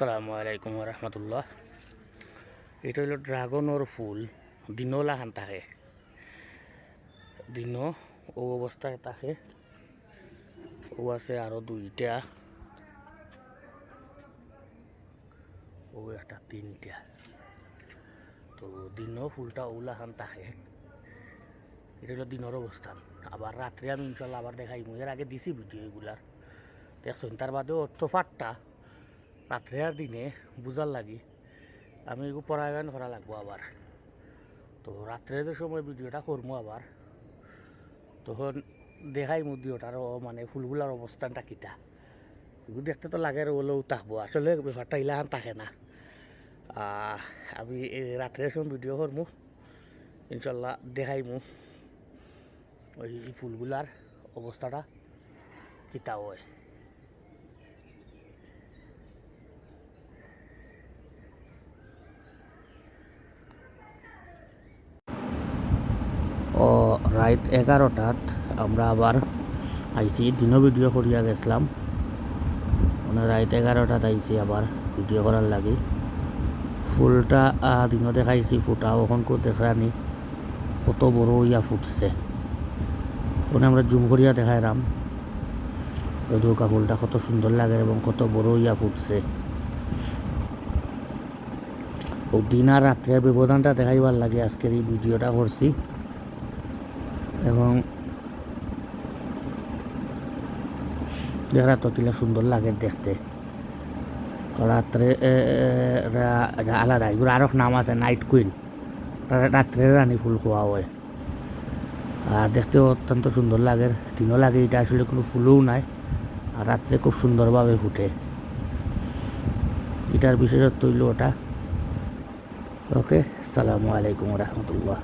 আসসালামু আলাইকুম রহমতুল্লাহ এটা হলো ড্রাগনের ফুল, দিনও লাগান থাকে দিনও ও অবস্থায় থাকে ও আছে আরও দুইটা। ও একটা তিনটা। তো দিনও ফুলটা ওলাখান থাকে এটা হলো দিনের অবস্থান। আবার রাত্রে আমি ইনশাল্লাহ আবার দেখাই এর আগে দিছি ভিডিও এগুলার। দেখছেন, তার বাদেও অর্থ ফাটটা। রাত্রে আর দিনে বুঝার লাগি, আমি এগুলো পরাগায়ন করা লাগবো আবার। তো রাত্রের সময় ভিডিওটা করব আবার, তখন দেখাই ভিডিওটার ও মানে ফুলগুলার অবস্থানটা কিতা এগুলো দেখতে তো লাগে ওলেও থাকব আসলে ব্যাপারটা ইলাহান থাকে না। আমি এই রাত্রের সময় ভিডিও করব ইনশাল্লাহ দেখাইমু ওই ফুলগুলার অবস্থাটা কিতা হয় ও রাত এগারোটাত আমরা আবার আইসি দিনও ভিডিও করিয়া গেছিলাম। মানে রাত এগারোটাত আইসি আবার ভিডিও করার লাগে। ফুলটা দিনও দেখাইছি ফুটা ওখন কো দেখানি কত বড় ইয়া ফুটছে। ওখানে আমরা জুম করিয়া দেখাইলাম। ওই দুর্গা ফুলটা কত সুন্দর লাগে এবং কত বড় ইয়া ফুটছে। ও দিন আর রাত্রের ব্যবধানটা দেখাইবার লাগে, আজকের এই ভিডিওটা করছি। এবং দেখা তো সুন্দর লাগে দেখতে। রাত্রে আলাদা। এগুলো আরও নাম আছে নাইট কুইন রাত্রে রানী ফুল খোয়া হয়। আর দেখতেও অত্যন্ত সুন্দর লাগে। দিনও লাগে, এটা আসলে কোনো ফুলও নাই। আর রাত্রে খুব সুন্দরভাবে ফুটে। এটার বিশেষত্ব হইল ওটা। ওকে আসসালামু আলাইকুম রহমতুল্লাহ।